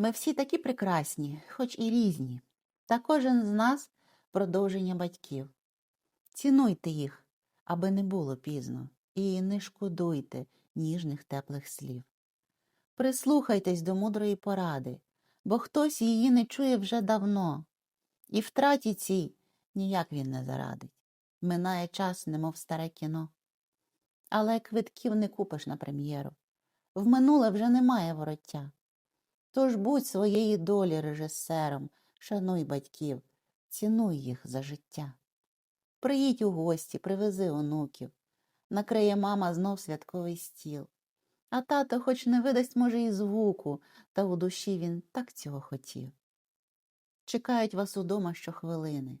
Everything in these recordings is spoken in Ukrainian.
Ми всі такі прекрасні, хоч і різні, та кожен з нас продовження батьків. Цінуйте їх, аби не було пізно, і не шкодуйте ніжних теплих слів. Прислухайтесь до мудрої поради, бо хтось її не чує вже давно, і втраті цій ніяк він не зарадить. Минає час, немов старе кіно. Але квитків не купиш на прем'єру. В минуле вже немає вороття. Тож будь своєї долі режисером, шануй батьків, цінуй їх за життя. Приїдь у гості, привези онуків, накриє мама знов святковий стіл. А тато хоч не видасть, може, і звуку, та у душі він так цього хотів. Чекають вас удома щохвилини,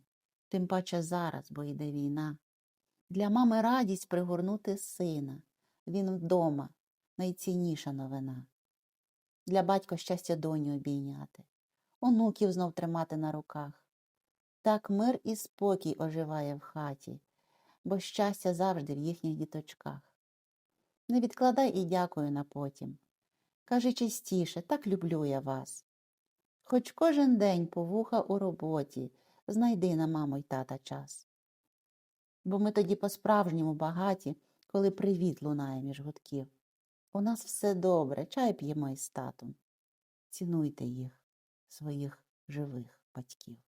тим паче зараз, бо йде війна. Для мами радість пригорнути сина. Він вдома, найцінніша новина. Для батька щастя доню обійняти, онуків знов тримати на руках. Так мир і спокій оживає в хаті, бо щастя завжди в їхніх діточках. Не відкладай і дякую на потім. Кажи частіше, так люблю я вас. Хоч кожен день повуха у роботі, знайди на маму й тата час. Бо ми тоді по-справжньому багаті, коли привіт лунає між гудків. У нас все добре, чай п'ємо із татом. Цінуйте їх, своїх живих батьків.